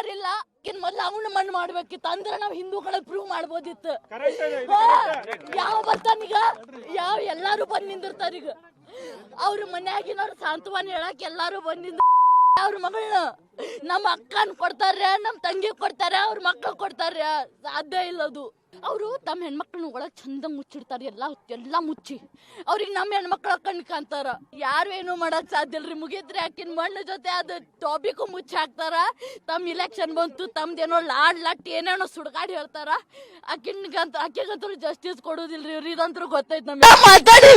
ಯಾರಿಲ್ಲ? ಇನ್ ಮೊದ್ಲು ಅವನ ಮಣ್ಣು ಮಾಡ್ಬೇಕಿತ್ತು. ಅಂದ್ರೆ ನಾವ್ ಹಿಂದೂಗಳ ಪ್ರೂವ್ ಮಾಡ್ಬೋದಿತ್ತು. ಯಾವ ಬರ್ತಾನೀಗ ಯಾವ ಎಲ್ಲಾರು ಬಂದ್ ನಿಂದಿರ್ತಾರೀಗ ಅವ್ರ ಮನ್ಯಾಗಿನವ್ರು ಸಾಂತ್ವನ ಹೇಳಕ್ ಎಲ್ಲಾರು ಬಂದ್ನಿಂದ ಅವ್ರ ಮಗಳನ್ನ ನಮ್ಮ ಅಕ್ಕನ ಕೊಡ್ತಾರ ನಮ್ಮ ತಂಗಿ ಕೊಡ್ತಾರ ಅವ್ರ ಮಕ್ಳು ಕೊಡ್ತಾರ ಸಾಧ್ಯ ಇಲ್ಲ ಅದು. ಅವರು ತಮ್ಮ ಹೆಣ್ಮಕ್ಳನ್ನ ಒಳಗ್ ಚಂದ ಮುಚ್ಚಿಡ್ತಾರೆ, ಎಲ್ಲ ಎಲ್ಲ ಮುಚ್ಚಿ. ಅವ್ರಿಗೆ ನಮ್ಮ ಹೆಣ್ಮಕ್ಳ ಕಣ್ ಕಾಣ್ತಾರ. ಯಾರು ಏನು ಮಾಡಕ್ ಸಾಧ್ಯ ಇಲ್ರಿ. ಮುಗಿದ್ರೆ ಆಕಿನ ಮಣ್ಣು ಜೊತೆ ಅದು ಟಾಪಿಕ್ ಮುಚ್ಚಿ ಹಾಕ್ತಾರ. ತಮ್ಮ ಇಲೆಕ್ಷನ್ ಬಂತು ತಮ್ದೇನೋ ಲಾಡ್ ಲಟ್ ಏನೇನೋ ಸುಡ್ಗಾಡ್ ಹೇಳ್ತಾರ. ಆಕಿನ್ಗಂತ, ಆಕಿಗಂತೂ ಜಸ್ಟಿಸ್ ಕೊಡೋದಿಲ್ರಿ ಇವ್ರಿ. ಇದಂತೂ ಗೊತ್ತೈತ್ ನಮ್ಗೆ. ಮಾತಾಡಿ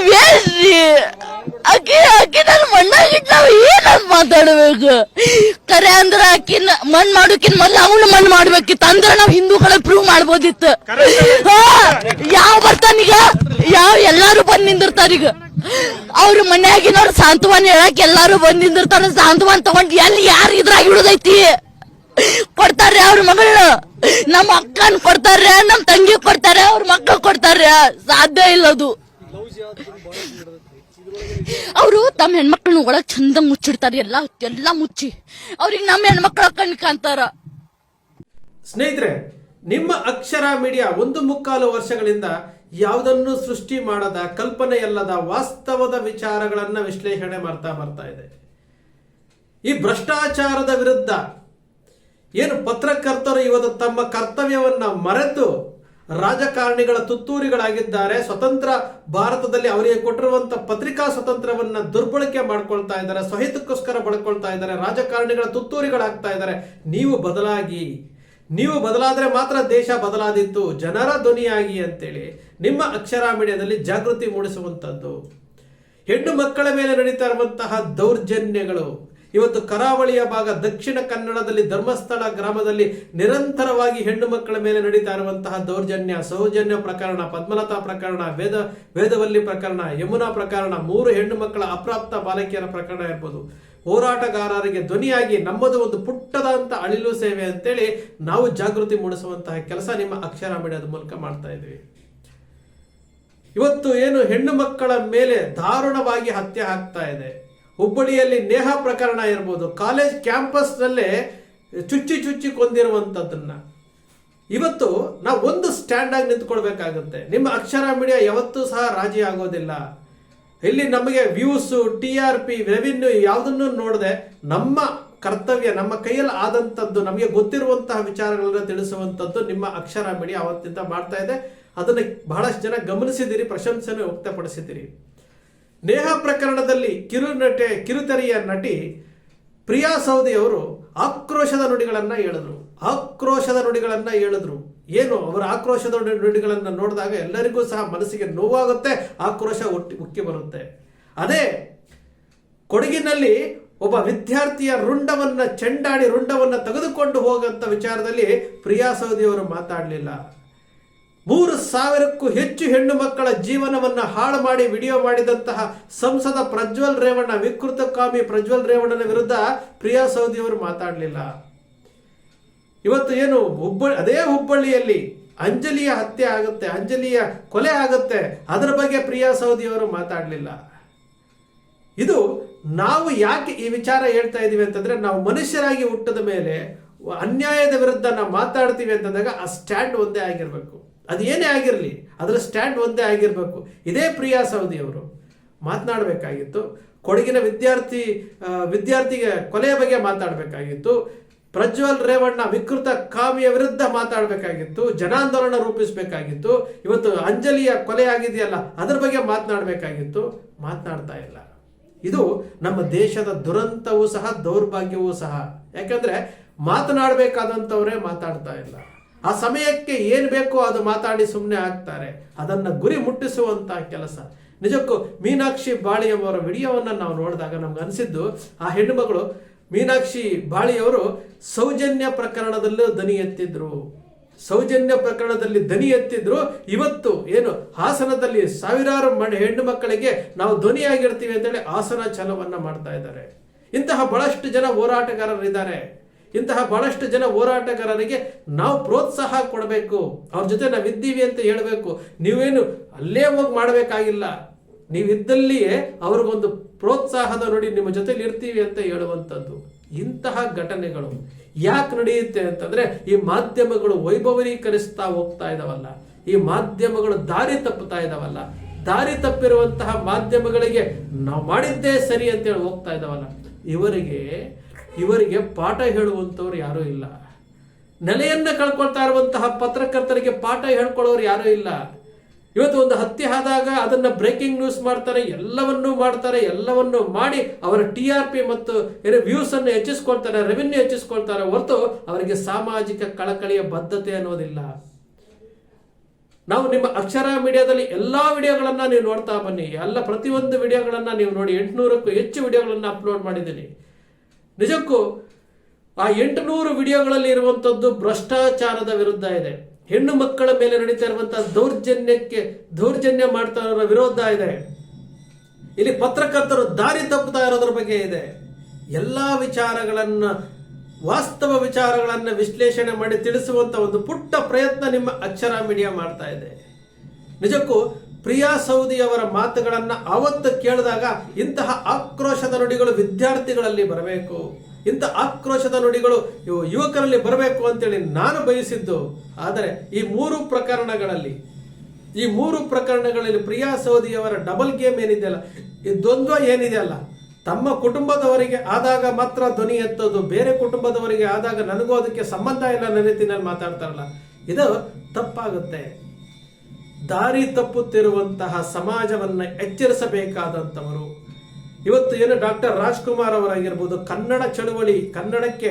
ಅಕ್ಕಿ ಅಕ್ಕಿ ನನ್ನ ಮಣ್ಣಾಗಿಟ್ಟು ನಾವು ಏನಂತ ಮಾತಾಡ್ಬೇಕು? ಕರೆ ಅಂದ್ರ ಆಕಿನ್ ಮಣ್ ಮಾಡೋಕಿನ್ ಮೊದ್ಲು ಅವನು ಮಣ್ ಮಾಡ್ಬೇಕಿತ್ತು. ಅಂದ್ರ ನಾವ್ ಹಿಂದೂಗಳ ಪ್ರೂವ್ ಮಾಡ್ಬೋದಿತ್ತು. ಯಾವ ಬರ್ತಾನೀಗ ಯಾವ ಎಲ್ಲಾರು ಬಂದ್ ನಿಂದಿರ್ತಾರೀಗ ಅವ್ರ ಮನ್ಯಾಗಿನವ್ರ ಸಾಂತ್ವನ ಹೇಳಕ್ ಎಲ್ಲಾರು ಬಂದ್ ನಿಂದಿರ್ತಾರ. ಸಾಂತ್ವನ ತಗೊಂಡ್ ಎಲ್ಲಿ ಯಾರು ಇದ್ರಾಗ ಇಡುದೈತಿ ಕೊಡ್ತಾರ್ರಿ ಅವ್ರ ಮಗಳ. ನಮ್ಮ ಅಕ್ಕನ್ ಕೊಡ್ತಾರ ನಮ್ ತಂಗಿ ಕೊಡ್ತಾರ ಅವ್ರ ಮಕ್ಕಳು ಕೊಡ್ತಾರ ಸಾಧ್ಯ ಇಲ್ಲ ಅದು. ಅವರು ತಮ್ಮ ಹೆಣ್ಮಕ್ಳನ್ನ ಒಳಗ್ ಚಂದ ಮುಚ್ಚಿಡ್ತಾರೆ, ಎಲ್ಲ ಎಲ್ಲ ಮುಚ್ಚಿ. ಅವ್ರಿಗೆ ನಮ್ಮ ಹೆಣ್ಮಕ್ಳ ಕಣ್ ಕಾಣ್ತಾರ. ಸ್ನೇಹಿತರೆ, ನಿಮ್ಮ ಅಕ್ಷರ ಮೀಡಿಯಾ ಒಂದು ಮುಕ್ಕಾಲು ವರ್ಷಗಳಿಂದ ಯಾವುದನ್ನು ಸೃಷ್ಟಿ ಮಾಡದ, ಕಲ್ಪನೆಯಲ್ಲದ, ವಾಸ್ತವದ ವಿಚಾರಗಳನ್ನು ವಿಶ್ಲೇಷಣೆ ಮಾಡ್ತಾ ಬರ್ತಾ ಇದೆ. ಈ ಭ್ರಷ್ಟಾಚಾರದ ವಿರುದ್ಧ ಏನು ಪತ್ರಕರ್ತರು ಇವತ್ತು ತಮ್ಮ ಕರ್ತವ್ಯವನ್ನ ಮರೆತು ರಾಜಕಾರಣಿಗಳ ತುತ್ತೂರಿಗಳಾಗಿದ್ದಾರೆ. ಸ್ವತಂತ್ರ ಭಾರತದಲ್ಲಿ ಅವರಿಗೆ ಕೊಟ್ಟಿರುವಂತ ಪತ್ರಿಕಾ ಸ್ವತಂತ್ರವನ್ನ ದುರ್ಬಳಕೆ ಮಾಡ್ಕೊಳ್ತಾ ಇದ್ದಾರೆ. ಸ್ವಹಿತಕ್ಕೋಸ್ಕರ ಬಳಕೊಳ್ತಾ ಇದ್ದಾರೆ. ರಾಜಕಾರಣಿಗಳ ತುತ್ತೂರಿಗಳಾಗ್ತಾ ಇದ್ದಾರೆ. ನೀವು ಬದಲಾಗಿ, ನೀವು ಬದಲಾದರೆ ಮಾತ್ರ ದೇಶ ಬದಲಾದಿತ್ತು ಜನರ ಧ್ವನಿಯಾಗಿ ಅಂತೇಳಿ ನಿಮ್ಮ ಅಕ್ಷರ ಮೀಡಿಯಾದಲ್ಲಿ ಜಾಗೃತಿ ಮೂಡಿಸುವಂತದ್ದು. ಹೆಣ್ಣು ಮಕ್ಕಳ ಮೇಲೆ ನಡೀತಾ ಇರುವಂತಹ ದೌರ್ಜನ್ಯಗಳು ಇವತ್ತು ಕರಾವಳಿಯ ಭಾಗ, ದಕ್ಷಿಣ ಕನ್ನಡದಲ್ಲಿ ಧರ್ಮಸ್ಥಳ ಗ್ರಾಮದಲ್ಲಿ ನಿರಂತರವಾಗಿ ಹೆಣ್ಣು ಮಕ್ಕಳ ಮೇಲೆ ನಡೀತಾ ಇರುವಂತಹ ದೌರ್ಜನ್ಯ, ಸೌಜನ್ಯ ಪ್ರಕರಣ, ಪದ್ಮಲತಾ ಪ್ರಕರಣ, ವೇದ, ವೇದವಲ್ಲಿ ಪ್ರಕರಣ, ಯಮುನಾ ಪ್ರಕರಣ, ಮೂರು ಹೆಣ್ಣು ಮಕ್ಕಳ ಅಪ್ರಾಪ್ತ ಬಾಲಕಿಯರ ಪ್ರಕರಣ ಇರ್ಬೋದು. ಹೋರಾಟಗಾರರಿಗೆ ಧ್ವನಿಯಾಗಿ ನಮ್ಮದು ಒಂದು ಪುಟ್ಟದಂತ ಅಳಿಲು ಸೇವೆ ಅಂತೇಳಿ ನಾವು ಜಾಗೃತಿ ಮೂಡಿಸುವಂತಹ ಕೆಲಸ ನಿಮ್ಮ ಅಕ್ಷರ ಮೀಡಿಯಾದ ಮೂಲಕ ಮಾಡ್ತಾ ಇದ್ದೀವಿ. ಇವತ್ತು ಏನು ಹೆಣ್ಣು ಮಕ್ಕಳ ಮೇಲೆ ದಾರುಣವಾಗಿ ಹತ್ಯೆ ಆಗ್ತಾ ಇದೆ. ಹುಬ್ಬಳ್ಳಿಯಲ್ಲಿ ನೇಹ ಪ್ರಕರಣ ಇರ್ಬೋದು. ಕಾಲೇಜ್ ಕ್ಯಾಂಪಸ್ನಲ್ಲೇ ಚುಚ್ಚಿ ಚುಚ್ಚಿ ಕೊಂದಿರುವಂಥದ್ದನ್ನು ಇವತ್ತು ನಾವು ಒಂದು ಸ್ಟ್ಯಾಂಡ್ ಆಗಿ ನಿಂತ್ಕೊಳ್ಬೇಕಾಗುತ್ತೆ. ನಿಮ್ಮ ಅಕ್ಷರ ಮೀಡಿಯಾ ಯಾವತ್ತೂ ಸಹ ರಾಜಿ ಆಗೋದಿಲ್ಲ. ಇಲ್ಲಿ ನಮಗೆ views, T R P, revenue ಯಾವುದನ್ನು ನೋಡದೆ ನಮ್ಮ ಕರ್ತವ್ಯ, ನಮ್ಮ ಕೈಯಲ್ಲಿ ಆದಂಥದ್ದು ನಮಗೆ ಗೊತ್ತಿರುವಂತಹ ವಿಚಾರಗಳನ್ನು ತಿಳಿಸುವಂಥದ್ದು ನಿಮ್ಮ ಅಕ್ಷರ ಮೀಡಿಯಾ ಅವತ್ತಿಂದ ಮಾಡ್ತಾ ಇದೆ. ಅದನ್ನು ಬಹಳಷ್ಟು ಜನ ಗಮನಿಸಿದಿರಿ ಪ್ರಶಂಸೆಯನ್ನು ವ್ಯಕ್ತಪಡಿಸಿದಿರಿ. ನೇಹ ಪ್ರಕರಣದಲ್ಲಿ ಕಿರು ನಟೆ, ಕಿರುತೆರೆಯ ನಟಿ ಪ್ರಿಯಾ ಸೌದಿ ಅವರು ಆಕ್ರೋಶದ ನುಡಿಗಳನ್ನು ಹೇಳಿದ್ರು. ಆಕ್ರೋಶದ ನುಡಿಗಳನ್ನು ಹೇಳಿದ್ರು. ಏನು? ಅವರ ಆಕ್ರೋಶದ ನುಡಿಗಳನ್ನು ನೋಡಿದಾಗ ಎಲ್ಲರಿಗೂ ಸಹ ಮನಸ್ಸಿಗೆ ನೋವಾಗುತ್ತೆ, ಆಕ್ರೋಶ ಒಟ್ಟಿ ಉಕ್ಕಿ ಬರುತ್ತೆ. ಅದೇ ಕೊಡಗಿನಲ್ಲಿ ಒಬ್ಬ ವಿದ್ಯಾರ್ಥಿಯ ರುಂಡವನ್ನ, ಚೆಂಡಾಡಿ ರುಂಡವನ್ನ ತೆಗೆದುಕೊಂಡು ಹೋಗಂತ ವಿಚಾರದಲ್ಲಿ ಪ್ರಿಯಾ ಸೌದಿ ಅವರು ಮಾತಾಡಲಿಲ್ಲ. ಮೂರು ಸಾವಿರಕ್ಕೂ ಹೆಚ್ಚು ಹೆಣ್ಣು ಮಕ್ಕಳ ಜೀವನವನ್ನ ಹಾಳು ಮಾಡಿ ವಿಡಿಯೋ ಮಾಡಿದಂತಹ ಸಂಸದ ಪ್ರಜ್ವಲ್ ರೇವಣ್ಣ ವಿಕೃತಕಾಮಿ ಪ್ರಜ್ವಲ್ ರೇವಣ್ಣನ ವಿರುದ್ಧ ಪ್ರಿಯಾ ಸೌದಿ ಅವರು ಮಾತಾಡಲಿಲ್ಲ. ಇವತ್ತು ಏನು ಹುಬ್ಬಳ್ಳಿ ಅದೇ ಹುಬ್ಬಳ್ಳಿಯಲ್ಲಿ ಅಂಜಲಿಯ ಹತ್ಯೆ ಆಗುತ್ತೆ, ಅಂಜಲಿಯ ಕೊಲೆ ಆಗುತ್ತೆ, ಅದರ ಬಗ್ಗೆ ಪ್ರಿಯಾ ಸೌದಿ ಅವರು ಮಾತಾಡಲಿಲ್ಲ. ಇದು ನಾವು ಯಾಕೆ ಈ ವಿಚಾರ ಹೇಳ್ತಾ ಇದೀವಿ ಅಂತಂದ್ರೆ ನಾವು ಮನುಷ್ಯರಾಗಿ ಹುಟ್ಟದ ಮೇಲೆ ಅನ್ಯಾಯದ ವಿರುದ್ಧ ನಾವು ಮಾತಾಡ್ತೀವಿ ಅಂತಂದಾಗ ಆ ಸ್ಟ್ಯಾಂಡ್ ಒಂದೇ ಆಗಿರ್ಬೇಕು. ಅದು ಏನೇ ಆಗಿರಲಿ, ಅದರ ಸ್ಟ್ಯಾಂಡ್ ಒಂದೇ ಆಗಿರಬೇಕು. ಇದೇ ಪ್ರಿಯಾ ಸೌದಿ ಅವರು ಮಾತನಾಡಬೇಕಾಗಿತ್ತು. ಕೊಡಗಿನ ವಿದ್ಯಾರ್ಥಿ ವಿದ್ಯಾರ್ಥಿಗೆ ಕೊಲೆಯ ಬಗ್ಗೆ ಮಾತಾಡಬೇಕಾಗಿತ್ತು ಪ್ರಜ್ವಲ್ ರೇವಣ್ಣ ವಿಕೃತ ಕಾವ್ಯ ವಿರುದ್ಧ ಮಾತಾಡಬೇಕಾಗಿತ್ತು ಜನಾಂದೋಲನ ರೂಪಿಸಬೇಕಾಗಿತ್ತು. ಇವತ್ತು ಅಂಜಲಿಯ ಕೊಲೆ ಆಗಿದೆಯಲ್ಲ, ಅದರ ಬಗ್ಗೆ ಮಾತನಾಡಬೇಕಾಗಿತ್ತು. ಮಾತನಾಡ್ತಾ ಇಲ್ಲ. ಇದು ನಮ್ಮ ದೇಶದ ದುರಂತವೂ ಸಹ, ದೌರ್ಭಾಗ್ಯವೂ ಸಹ. ಯಾಕಂದ್ರೆ ಮಾತನಾಡಬೇಕಾದಂಥವರೇ ಮಾತಾಡ್ತಾ ಇಲ್ಲ. ಆ ಸಮಯಕ್ಕೆ ಏನು ಬೇಕೋ ಅದು ಮಾತಾಡಿ ಸುಮ್ಮನೆ ಆಗ್ತಾರೆ. ಅದನ್ನು ಗುರಿ ಮುಟ್ಟಿಸುವಂಥ ಕೆಲಸ. ನಿಜಕ್ಕೂ ಮೀನಾಕ್ಷಿ ಬಾಳಿಯವರ ವಿಡಿಯೋವನ್ನು ನಾವು ನೋಡಿದಾಗ ನಮ್ಗೆ ಅನಿಸಿದ್ದು, ಆ ಹೆಣ್ಣುಮಗಳು ಮೀನಾಕ್ಷಿ ಬಾಳಿಯವರು ಸೌಜನ್ಯ ಪ್ರಕರಣದಲ್ಲೂ ದನಿ ಎತ್ತಿದ್ರು. ಸೌಜನ್ಯ ಪ್ರಕರಣದಲ್ಲಿ ದನಿ ಎತ್ತಿದ್ರು. ಇವತ್ತು ಏನು ಹಾಸನದಲ್ಲಿ ಸಾವಿರಾರು ಮಣ್ ಹೆಣ್ಣು ಮಕ್ಕಳಿಗೆ ನಾವು ಧ್ವನಿಯಾಗಿರ್ತೀವಿ ಅಂತೇಳಿ ಹಾಸನ ಛಲವನ್ನ ಮಾಡ್ತಾ ಇದ್ದಾರೆ. ಇಂತಹ ಬಹಳಷ್ಟು ಜನ ಹೋರಾಟಗಾರರಿದ್ದಾರೆ. ಇಂತಹ ಬಹಳಷ್ಟು ಜನ ಹೋರಾಟಗಾರರಿಗೆ ನಾವು ಪ್ರೋತ್ಸಾಹ ಕೊಡಬೇಕು. ಅವ್ರ ಜೊತೆ ನಾವಿದ್ದೀವಿ ಅಂತ ಹೇಳಬೇಕು. ನೀವೇನು ಅಲ್ಲೇ ಹೋಗಿ ಮಾಡಬೇಕಾಗಿಲ್ಲ. ನೀವಿದ್ದಲ್ಲಿಯೇ ಅವ್ರಿಗೊಂದು ಪ್ರೋತ್ಸಾಹದ ನೋಡಿ ನಿಮ್ಮ ಜೊತೆಲಿ ಇರ್ತೀವಿ ಅಂತ ಹೇಳುವಂಥದ್ದು. ಇಂತಹ ಘಟನೆಗಳು ಯಾಕೆ ನಡೆಯುತ್ತೆ ಅಂತಂದ್ರೆ ಈ ಮಾಧ್ಯಮಗಳು ವೈಭವೀಕರಿಸ್ತಾ ಹೋಗ್ತಾ ಇದಾವಲ್ಲ. ಈ ಮಾಧ್ಯಮಗಳು ದಾರಿ ತಪ್ಪುತ್ತಾ ಇದಾವಲ್ಲ. ದಾರಿ ತಪ್ಪಿರುವಂತಹ ಮಾಧ್ಯಮಗಳಿಗೆ ನಾವು ಮಾಡಿದ್ದೇ ಸರಿ ಅಂತೇಳಿ ಹೋಗ್ತಾ ಇದಾವಲ್ಲ. ಇವರಿಗೆ ಇವರಿಗೆ ಪಾಠ ಹೇಳುವಂಥವ್ರು ಯಾರೂ ಇಲ್ಲ. ನೆಲೆಯನ್ನು ಕಳ್ಕೊಳ್ತಾ ಇರುವಂತಹ ಪತ್ರಕರ್ತರಿಗೆ ಪಾಠ ಹೇಳ್ಕೊಳ್ಳೋರು ಯಾರೂ ಇಲ್ಲ. ಇವತ್ತು ಒಂದು ಹತ್ಯೆ ಆದಾಗ ಅದನ್ನು ಬ್ರೇಕಿಂಗ್ ನ್ಯೂಸ್ ಮಾಡ್ತಾರೆ, ಎಲ್ಲವನ್ನೂ ಮಾಡ್ತಾರೆ, ಎಲ್ಲವನ್ನೂ ಮಾಡಿ ಅವರ ಟಿ ಆರ್ ಪಿ ಮತ್ತು ಏನು ವ್ಯೂಸ್ ಅನ್ನು ಹೆಚ್ಚಿಸ್ಕೊಳ್ತಾರೆ ರೆವಿನ್ಯೂ ಹೆಚ್ಚಿಸ್ಕೊಳ್ತಾರೆ ಹೊರತು ಅವರಿಗೆ ಸಾಮಾಜಿಕ ಕಳಕಳಿಯ ಬದ್ಧತೆ ಅನ್ನೋದಿಲ್ಲ. ನಾವು ನಿಮ್ಮ ಅಕ್ಷರ ಮೀಡಿಯಾದಲ್ಲಿ ಎಲ್ಲ ವಿಡಿಯೋಗಳನ್ನು ನೀವು ನೋಡ್ತಾ ಬನ್ನಿ. ಎಲ್ಲ ಪ್ರತಿಯೊಂದು ವಿಡಿಯೋಗಳನ್ನು ನೀವು ನೋಡಿ. ಎಂಟುನೂರಕ್ಕೂ ಹೆಚ್ಚು ವಿಡಿಯೋಗಳನ್ನು ಅಪ್ಲೋಡ್ ಮಾಡಿದ್ದೀನಿ. ನಿಜಕ್ಕೂ ಆ ಎಂಟುನೂರು ವಿಡಿಯೋಗಳಲ್ಲಿ ಇರುವಂತದ್ದು ಭ್ರಷ್ಟಾಚಾರದ ವಿರುದ್ಧ ಇದೆ. ಹೆಣ್ಣು ಮಕ್ಕಳ ಮೇಲೆ ನಡೀತಾ ಇರುವಂತಹ ದೌರ್ಜನ್ಯಕ್ಕೆ ದೌರ್ಜನ್ಯ ಮಾಡ್ತಾ ಇರೋರ ವಿರೋಧ ಇದೆ. ಇಲ್ಲಿ ಪತ್ರಕರ್ತರು ದಾರಿ ತಪ್ಪುತ್ತಾ ಇರೋದ್ರ ಬಗ್ಗೆ ಇದೆ. ಎಲ್ಲಾ ವಿಚಾರಗಳನ್ನು, ವಾಸ್ತವ ವಿಚಾರಗಳನ್ನು ವಿಶ್ಲೇಷಣೆ ಮಾಡಿ ತಿಳಿಸುವಂಥ ಒಂದು ಪುಟ್ಟ ಪ್ರಯತ್ನ ನಿಮ್ಮ ಅಕ್ಷರ ಮೀಡಿಯಾ ಮಾಡ್ತಾ ಇದೆ. ನಿಜಕ್ಕೂ ಪ್ರಿಯಾ ಸೌದಿ ಅವರ ಮಾತುಗಳನ್ನ ಅವತ್ತು ಕೇಳಿದಾಗ ಇಂತಹ ಆಕ್ರೋಶದ ನುಡಿಗಳು ವಿದ್ಯಾರ್ಥಿಗಳಲ್ಲಿ ಬರಬೇಕು. ಇಂಥ ಆಕ್ರೋಶದ ನುಡಿಗಳು ಇವು ಯುವಕರಲ್ಲಿ ಬರಬೇಕು ಅಂತೇಳಿ ನಾನು ಬಯಸಿದ್ದು. ಆದರೆ ಈ ಮೂರು ಪ್ರಕರಣಗಳಲ್ಲಿ, ಈ ಮೂರು ಪ್ರಕರಣಗಳಲ್ಲಿ ಪ್ರಿಯಾ ಸೌದಿ ಅವರ ಡಬಲ್ ಗೇಮ್ ಏನಿದೆಯಲ್ಲ ಈ ದ್ವಂದ್ವ ಏನಿದೆಯಲ್ಲ ತಮ್ಮ ಕುಟುಂಬದವರಿಗೆ ಆದಾಗ ಮಾತ್ರ ಧ್ವನಿ ಎತ್ತೋದು, ಬೇರೆ ಕುಟುಂಬದವರಿಗೆ ಆದಾಗ ನನಗೂ ಅದಕ್ಕೆ ಸಂಬಂಧ ಇಲ್ಲ ನನ್ನ ರೀತಿಯಲ್ಲಿ ಮಾತಾಡ್ತಾರಲ್ಲ ಇದು ತಪ್ಪಾಗುತ್ತೆ. ದಾರಿ ತಪ್ಪುತ್ತಿರುವಂತಹ ಸಮಾಜವನ್ನ ಎಚ್ಚರಿಸಬೇಕಾದಂಥವರು. ಇವತ್ತು ಏನು ಡಾಕ್ಟರ್ ರಾಜ್ಕುಮಾರ್ ಅವರಾಗಿರ್ಬೋದು, ಕನ್ನಡ ಚಳುವಳಿ, ಕನ್ನಡಕ್ಕೆ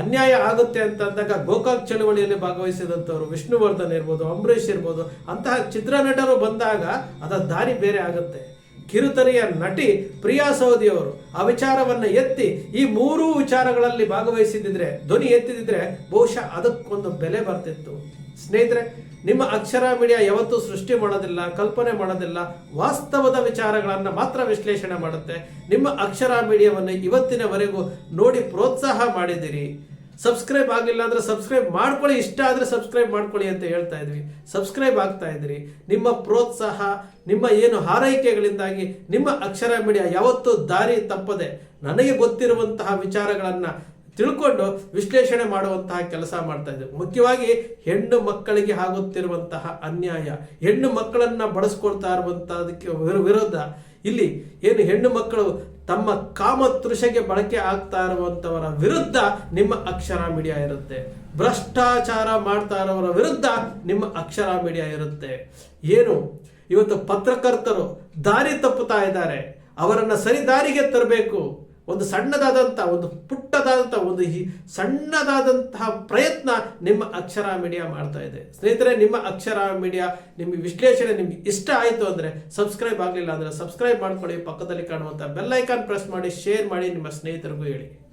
ಅನ್ಯಾಯ ಆಗುತ್ತೆ ಅಂತ ಅಂದಾಗ ಗೋಕಾಕ್ ಚಳುವಳಿಯಲ್ಲಿ ಭಾಗವಹಿಸಿದಂಥವ್ರು ವಿಷ್ಣುವರ್ಧನ್ ಇರ್ಬೋದು, ಅಂಬರೀಷ್ ಇರ್ಬೋದು, ಅಂತಹ ಚಿತ್ರನಟರು ಬಂದಾಗ ಅದರ ದಾರಿ ಬೇರೆ ಆಗುತ್ತೆ. ಕಿರುತೆರೆಯ ನಟಿ ಪ್ರಿಯಾ ಸೌದಿ ಅವರು ಆ ವಿಚಾರವನ್ನ ಎತ್ತಿ ಈ ಮೂರೂ ವಿಚಾರಗಳಲ್ಲಿ ಭಾಗವಹಿಸಿದ್ದಿದ್ರೆ, ಧ್ವನಿ ಎತ್ತಿದಿದ್ರೆ ಬಹುಶಃ ಅದಕ್ಕೊಂದು ಬೆಲೆ ಬರ್ತಿತ್ತು. ಸ್ನೇಹಿತರೆ, ನಿಮ್ಮ ಅಕ್ಷರ ಮೀಡಿಯಾ ಯಾವತ್ತೂ ಸೃಷ್ಟಿ ಮಾಡೋದಿಲ್ಲ, ಕಲ್ಪನೆ ಮಾಡೋದಿಲ್ಲ, ವಾಸ್ತವದ ವಿಚಾರಗಳನ್ನ ಮಾತ್ರ ವಿಶ್ಲೇಷಣೆ ಮಾಡುತ್ತೆ. ನಿಮ್ಮ ಅಕ್ಷರ ಮೀಡಿಯಾವನ್ನು ಇವತ್ತಿನವರೆಗೂ ನೋಡಿ ಪ್ರೋತ್ಸಾಹ ಮಾಡಿದಿರಿ ಸಬ್ಸ್ಕ್ರೈಬ್ ಆಗಿಲ್ಲ ಅಂದ್ರೆ ಸಬ್ಸ್ಕ್ರೈಬ್ ಮಾಡ್ಕೊಳ್ಳಿ, ಇಷ್ಟ ಆದ್ರೆ ಸಬ್ಸ್ಕ್ರೈಬ್ ಮಾಡ್ಕೊಳ್ಳಿ ಅಂತ ಹೇಳ್ತಾ ಇದ್ವಿ. ಸಬ್ಸ್ಕ್ರೈಬ್ ಆಗ್ತಾ ಇದ್ರಿ. ನಿಮ್ಮ ಪ್ರೋತ್ಸಾಹ, ನಿಮ್ಮ ಏನು ಹಾರೈಕೆಗಳಿಂದಾಗಿ, ನಿಮ್ಮ ಅಕ್ಷರ ಮೀಡಿಯಾ ಯಾವತ್ತೂ ದಾರಿ ತಪ್ಪದೆ ನನಗೆ ಗೊತ್ತಿರುವಂತಹ ವಿಚಾರಗಳನ್ನು ತಿಳ್ಕೊಂಡು ವಿಶ್ಲೇಷಣೆ ಮಾಡುವಂತಹ ಕೆಲಸ ಮಾಡ್ತಾ ಇದ್ದೇವೆ ಮುಖ್ಯವಾಗಿ ಹೆಣ್ಣು ಮಕ್ಕಳಿಗೆ ಆಗುತ್ತಿರುವಂತಹ ಅನ್ಯಾಯ, ಹೆಣ್ಣು ಮಕ್ಕಳನ್ನ ಬಳಸ್ಕೊಳ್ತಾ ಇರುವಂತಹದಕ್ಕೆ ವಿರೋಧ. ಇಲ್ಲಿ ಏನು ಹೆಣ್ಣು ಮಕ್ಕಳು ತಮ್ಮ ಕಾಮತೃಷೆಗೆ ಬಳಕೆ ಆಗ್ತಾ ಇರುವಂತವರ ವಿರುದ್ಧ ನಿಮ್ಮ ಅಕ್ಷರ ಮೀಡಿಯಾ ಇರುತ್ತೆ. ಭ್ರಷ್ಟಾಚಾರ ಮಾಡ್ತಾ ಇರೋವರ ವಿರುದ್ಧ ನಿಮ್ಮ ಅಕ್ಷರ ಮೀಡಿಯಾ ಇರುತ್ತೆ. ಏನು? ಇವತ್ತು ಪತ್ರಕರ್ತರು ದಾರಿ ತಪ್ಪುತ್ತಾ ಇದ್ದಾರೆ. ಅವರನ್ನು ಸರಿ ದಾರಿಗೆ ತರಬೇಕು. ಒಂದು ಸಣ್ಣದಾದಂಥ ಒಂದು ಪುಟ್ಟದಾದಂಥ ಒಂದು ಹಿ- ಸಣ್ಣದಾದಂತಹ ಪ್ರಯತ್ನ ನಿಮ್ಮ ಅಕ್ಷರ ಮೀಡಿಯಾ ಮಾಡ್ತಾ ಇದೆ. ಸ್ನೇಹಿತರೆ, ನಿಮ್ಮ ಅಕ್ಷರ ಮೀಡಿಯಾ ನಿಮ್ಮ ವಿಶ್ಲೇಷಣೆ ನಿಮ್ಗೆ ಇಷ್ಟ ಆಯಿತು ಅಂದರೆ ಸಬ್ಸ್ಕ್ರೈಬ್ ಆಗಲಿಲ್ಲ ಅಂದರೆ ಸಬ್ಸ್ಕ್ರೈಬ್ ಮಾಡ್ಕೊಳ್ಳಿ. ಪಕ್ಕದಲ್ಲಿ ಕಾಣುವಂಥ ಬೆಲ್ ಐಕಾನ್ ಪ್ರೆಸ್ ಮಾಡಿ, ಶೇರ್ ಮಾಡಿ ನಿಮ್ಮ ಸ್ನೇಹಿತರಿಗೂ ಹೇಳಿ.